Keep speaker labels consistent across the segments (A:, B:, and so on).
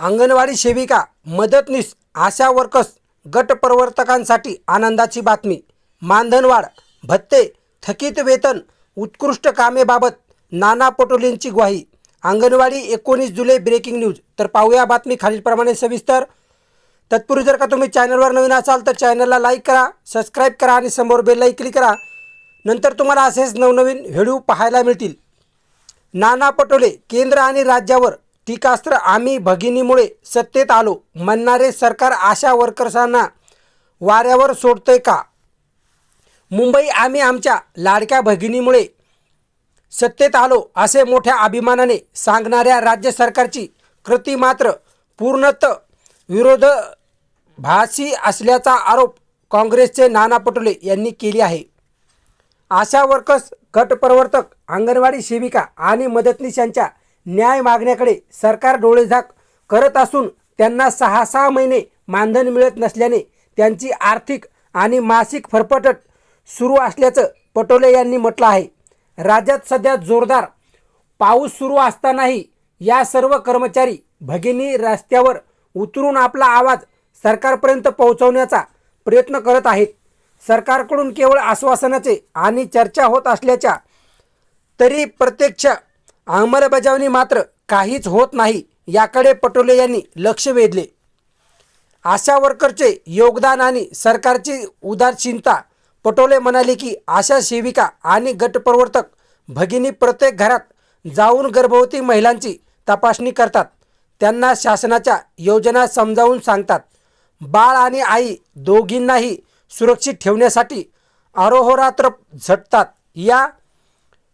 A: अंगणवाडी सेविका मदतनीस आशा वर्कर्स गट प्रवर्तकांसाठी आनंदाची बातमी. मानधनवाढ भत्ते थकीत वेतन उत्कृष्ट कामेबाबत नाना पटोलेंची ग्वाही. अंगणवाडी एकोणीस जुलै ब्रेकिंग न्यूज. तर पाहूया बातमी खालीलप्रमाणे सविस्तर. तत्पूर्वी जर का तुम्ही चॅनलवर नवीन असाल तर चॅनलला लाईक करा सबस्क्राईब करा आणि समोर बेललाही क्लिक करा. नंतर तुम्हाला असेच नवनवीन व्हिडिओ पाहायला मिळतील. नाना पटोले केंद्र आणि राज्यावर टीकास्त्र आम्ही भगिनीमुळे सत्तेत आलो. म्हणणारे सरकार आशा वर्कर्सांना वाऱ्यावर सोडतंय का? मुंबई आम्ही आमच्या लाडक्या भगिनीमुळे सत्तेत आलो असे मोठ्या अभिमानाने सांगणाऱ्या राज्य सरकारची कृती मात्र पूर्णत विरोधाभासी असल्याचा आरोप काँग्रेसचे नाना पटोले यांनी केली आहे. आशा वर्कर्स गटप्रवर्तक अंगणवाडी सेविका आणि मदतनीस यांच्या न्याय मागण्याकडे सरकार डोळेझाक करत असून त्यांना सहा सहा महिने मानधन मिळत नसल्याने त्यांची आर्थिक आणि मासिक फरफटट सुरू असल्याचं पटोले यांनी म्हटलं आहे. राज्यात सध्या जोरदार पाऊस सुरू असतानाही या सर्व कर्मचारी भगिनी रस्त्यावर उतरून आपला आवाज सरकारपर्यंत पोहोचवण्याचा प्रयत्न करत आहेत. सरकारकडून केवळ आश्वासनाचे आणि चर्चा होत असल्याच्या तरी प्रत्यक्ष अंमलबजावणी मात्र काहीच होत नाही याकडे पटोले यांनी लक्ष वेधले. आशा वर्करचे योगदान आणि सरकारची उदासीनता पटोले म्हणाले की आशा सेविका आणि गटप्रवर्तक भगिनी प्रत्येक घरात जाऊन गर्भवती महिलांची तपासणी करतात. त्यांना शासनाच्या योजना समजावून सांगतात. बाळ आणि आई दोघींनाही सुरक्षित ठेवण्यासाठी अरोहोरात्र झटतात. या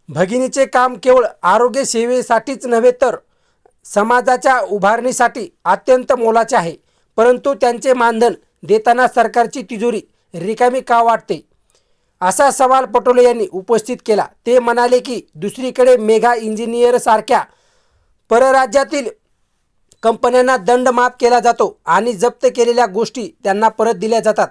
A: भगिनीचे काम केवळ आरोग्य सेवेसाठीच नव्हे तर समाजाच्या उभारणीसाठी अत्यंत मोलाचे आहे. परंतु त्यांचे मानधन देताना सरकारची तिजोरी रिकामी का वाटते? असा सवाल पटोले यांनी उपस्थित केला. ते म्हणाले की दुसरीकडे मेगा इंजिनियरसारख्या परराज्यातील कंपन्यांना दंड माफ केला जातो आणि जप्त केलेल्या गोष्टी त्यांना परत दिल्या जातात.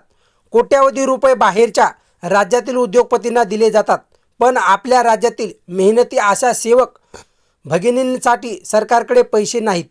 A: कोट्यावधी रुपये बाहेरच्या राज्यातील उद्योगपतींना दिले जातात. पण आपल्या राज्यातील मेहनती अशा सेवक भगिनींसाठी सरकारकडे पैसे नाहीत.